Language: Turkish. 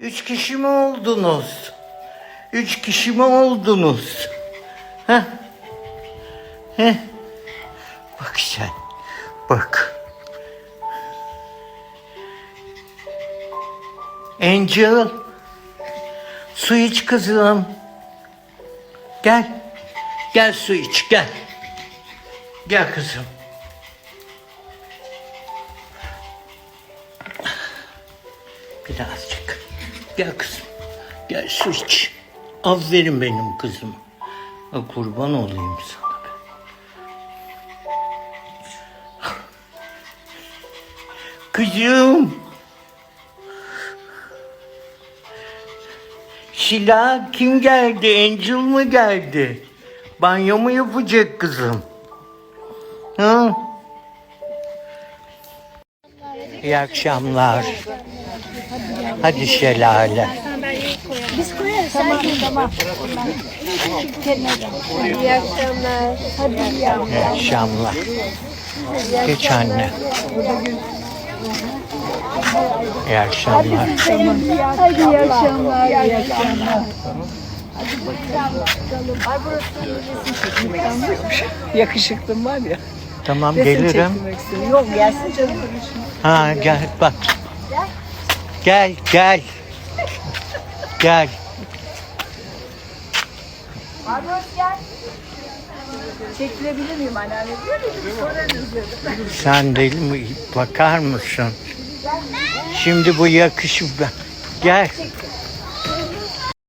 Üç kişi mi oldunuz? Üç kişi mi oldunuz? Heh. Heh. Bak sen. Bak. Angel. Su iç kızım. Gel. Gel su iç gel. Gel kızım. Birazcık. Gel kızım. Gel su iç. Aferin benim kızım. Kurban olayım sana ben. Kızım. Şila kim geldi? Angel mı geldi? Banyo mu yapacak kızım? Hı? İyi akşamlar. Hadi şelale. Biz koyarız. Tamam tamam. İyi akşamlar. Hadi iyi akşamlar. İyi akşamlar. Geç anne. İyi akşamlar. Hadi iyi akşamlar. İyi akşamlar. Yakışıklım var ya. Tamam Resim gelirim. Yok gelsin canım. Ha gel bak. Gel gel. Gel. Çekilebilir miyim anneanne? Sorarız dedim. Sen deli mi? Bakar mısın? Şimdi bu yakışık. Gel.